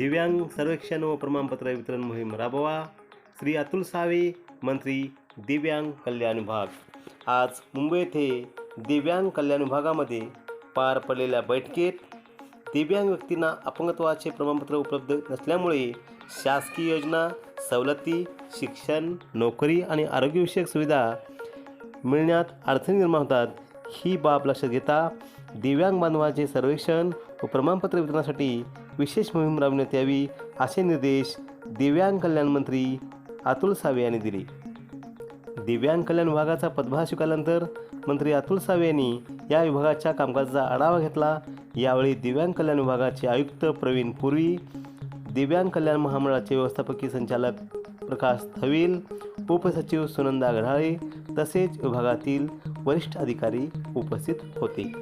दिव्यांग सर्वेक्षण व प्रमाणपत्र वितरण मोहीम राबवा. श्री अतुल सावे मंत्री दिव्यांग कल्याण विभाग. आज मुंबई येथे दिव्यांग कल्याण विभागामध्ये पार पडलेल्या बैठकीत दिव्यांग व्यक्तींना अपंगत्वाचे प्रमाणपत्र उपलब्ध नसल्यामुळे शासकीय योजना सवलती शिक्षण नोकरी आणि आरोग्यविषयक सुविधा मिळण्यात अडचणी निर्माण होतात. ही बाब लक्षात घेता दिव्यांग बांधवांचे सर्वेक्षण व प्रमाणपत्र वितरणासाठी विशेष मोहीम राबविण्यात यावी असे निर्देश दिव्यांग कल्याण मंत्री अतुल सावे यांनी दिले. दिव्यांग कल्याण विभागाचा पदभार स्वीकारल्यानंतर मंत्री अतुल सावे यांनी या विभागाच्या कामकाजाचा आढावा घेतला. यावेळी दिव्यांग कल्याण विभागाचे आयुक्त प्रवीण पूर्वी दिव्यांग कल्याण महामंडळाचे व्यवस्थापकीय संचालक प्रकाश थविल उपसचिव सुनंदा गढाळे तसेच विभागातील वरिष्ठ अधिकारी उपस्थित होते.